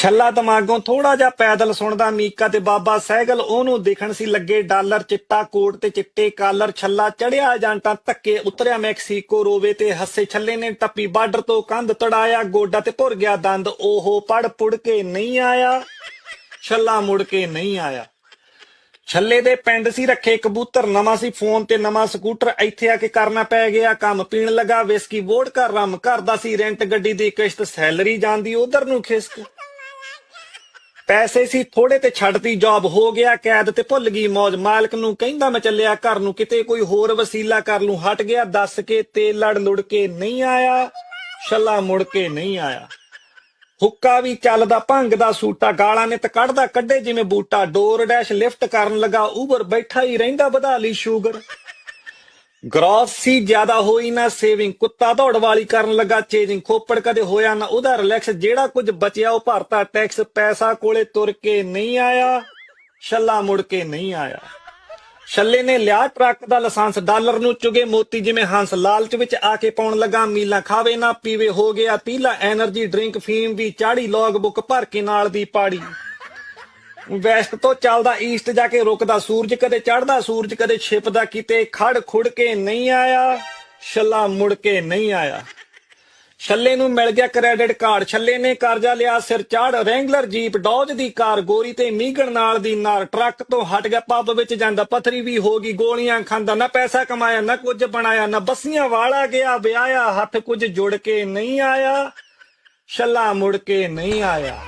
ਛੱਲਾ ਦਿਮਾਗੋਂ ਥੋੜਾ ਜਿਹਾ ਪੈਦਲ ਸੁਣਦਾ ਮੀਕਾ ਤੇ ਬਾਬਾ ਸਹਿਗਲ ਉਹਨੂੰ ਦੇਖਣ ਸੀ ਲੱਗੇ ਡਾਲਰ ਚਿੱਟਾ ਕੋਟ ਤੇ ਚਿੱਟੇ ਕਾਲਰ, ਛੱਲਾ ਚੜਿਆ ਜਾਂਟਾਂ ਧੱਕੇ ਉਤਰਿਆ ਮੈਕਸੀਕੋ ਰੋਵੇ ਤੇ ਹੱਸੇ ਛੱਲੇ ਨੇ ਟੱਪੀ ਬਾਰਡਰ ਤੋਂ ਕੰਧ ਤੜਾਇਆ, ਗੋਡਾ ਤੇ ਭੁਰ ਗਿਆ ਦੰਦ, ਉਹ ਪੜ ਪੁੜ ਕੇ ਨਹੀਂ ਆਇਆ, ਛੱਲਾ ਮੁੜ ਕੇ ਨਹੀਂ ਆਇਆ। ਛੱਲੇ ਦੇ ਪਿੰਡ ਸੀ ਰੱਖੇ ਕਬੂਤਰ, ਨਵਾਂ ਸੀ ਫੋਨ ਤੇ ਨਵਾਂ ਸਕੂਟਰ, ਇੱਥੇ ਆ ਕੇ ਕਰਨਾ ਪੈ ਗਿਆ ਕੰਮ, ਪੀਣ ਲੱਗਾ ਵਿਸਕੀ ਵੋਡਕਾ ਰਮ ਕਰਦਾ ਸੀ ਰੈਂਟ ਗੱਡੀ ਦੀ ਕਿਸ਼ਤ, ਸੈਲਰੀ ਜਾਂਦੀ, ਉਧਰ ਨੂੰ ਖਿਸਕ ਪੈਸੇ ਸੀ ਥੋੜੇ ਤੇ ਛੱਡਤੀ ਜੌਬ ਹੋ ਗਿਆ, ਕੈਦ ਤੇ ਭੁੱਲ ਗਈ ਮੌਜ। ਮਾਲਕ ਨੂੰ ਕਹਿੰਦਾ ਮੈਂ ਚੱਲਿਆ ਘਰ ਨੂੰ, ਕਿਤੇ ਕੋਈ ਹੋਰ ਵਸੀਲਾ ਕਰ ਲੂੰ। ਹਟ ਗਿਆ, ਦੱਸ ਕੇ ਤੇ ਲੜ ਲੁੜ ਕੇ ਨਹੀਂ ਆਇਆ, ਛੱਲਾ ਮੁੜ ਕੇ ਨਹੀਂ ਆਇਆ। ਹੁੱਕਾ ਵੀ ਚੱਲਦਾ, ਭੰਗ ਦਾ ਸੂਟਾ, ਗਾਲਾਂ ਨੇ ਤਾਂ ਕੱਢਦਾ, ਕੱਢੇ ਜਿਵੇਂ ਬੂਟਾ। ਡੋਰ ਡੈਸ਼ ਲਿਫਟ ਕਰਨ ਲੱਗਾ ਉਬਰ ਬੈਠਾ ਹੀ ਰਹਿੰਦਾ, ਵਧਾ ਲਈ ਸ਼ੂਗਰ। ਗ੍ਰੋਸ ਸੀ, ਜ਼ਿਆਦਾ ਹੋਈ ਨਾ ਸੇਵਿੰਗ ਕੁੱਤਾ ਦੌੜ ਵਾਲੀ ਕਰਨ ਲੱਗਾ ਚੇਜਿੰਗ ਖੋਪੜ ਕਦੇ ਹੋਇਆ ਨਾ, ਉਹਦਾ ਰਿਲੈਕਸ ਜਿਹੜਾ ਕੁਝ ਬਚਿਆ, ਉਹ ਭਰਤਾ ਟੈਕਸ ਪੈਸਾ ਕੋਲੇ ਤੁਰ ਕੇ ਨਹੀਂ ਆਇਆ, ਛੱਲਾ ਮੁੜ ਕੇ ਨਹੀਂ ਆਇਆ। ਛੱਲੇ ਨੇ ਲਿਆ ਟਰੱਕ ਦਾ ਲਾਇਸੈਂਸ, ਡਾਲਰ ਨੂੰ ਚੁਗੇ ਮੋਤੀ ਜਿਵੇਂ ਹੰਸ। ਲਾਲਚ ਵਿੱਚ ਆ ਕੇ ਪਾਉਣ ਲੱਗਾ, ਮੀਲਾ ਖਾਵੇ ਨਾ, ਪੀਵੇ ਹੋ ਗਿਆ, ਪੀਲਾ એનર્ਜੀ ਡਰਿੰਕ ਫੀਮ ਵੀ, ਚਾੜੀ ਲੌਗ ਬੁੱਕ ਭਰ ਕੇ ਨਾਲ ਦੀ ਪਾੜੀ। ਵੈਸਟ ਤੋਂ ਚੱਲਦਾ ਈਸਟ ਜਾ ਕੇ ਰੁਕਦਾ ਸੂਰਜ, ਕਦੇ ਚੜਦਾ ਸੂਰਜ, ਕਦੇ ਛਿਪਦਾ ਕਿਤੇ ਖੜ ਖੁੜ ਕੇ ਨਹੀਂ ਆਇਆ, ਛੱਲਾ ਮੁੜ ਕੇ ਨਹੀਂ ਆਇਆ। ਛੱਲੇ ਨੂੰ ਮਿਲ ਗਿਆ ਕ੍ਰੈਡਿਟ ਕਾਰਡ ਛੱਲੇ ਨੇ ਕਰਜ਼ਾ ਲਿਆ, ਸਿਰ ਚਾੜ ਰੈਂਗਲਰ ਜੀਪ ਡੌਜ ਦੀ ਕਾਰ, ਗੋਰੀ ਤੇ ਮੀਗਣ ਨਾਲ ਦੀ ਨਾਰ, ਟਰੱਕ ਤੋਂ ਹਟ ਗਿਆ ਪੱਬ ਵਿੱਚ ਜਾਂਦਾ, ਪਥਰੀ ਵੀ ਹੋ ਗਈ, ਗੋਲੀਆਂ ਖਾਂਦਾ, ਨਾ ਪੈਸਾ ਕਮਾਇਆ, ਨਾ ਕੁਝ ਬਣਾਇਆ, ਨਾ ਬੱਸੀਆਂ ਵਾਲਾ ਗਿਆ, ਵਿਆਹਿਆ, ਹੱਥ ਕੁਝ ਜੁੜ ਕੇ ਨਹੀਂ ਆਇਆ, ਛੱਲਾ ਮੁੜ ਕੇ ਨਹੀਂ ਆਇਆ।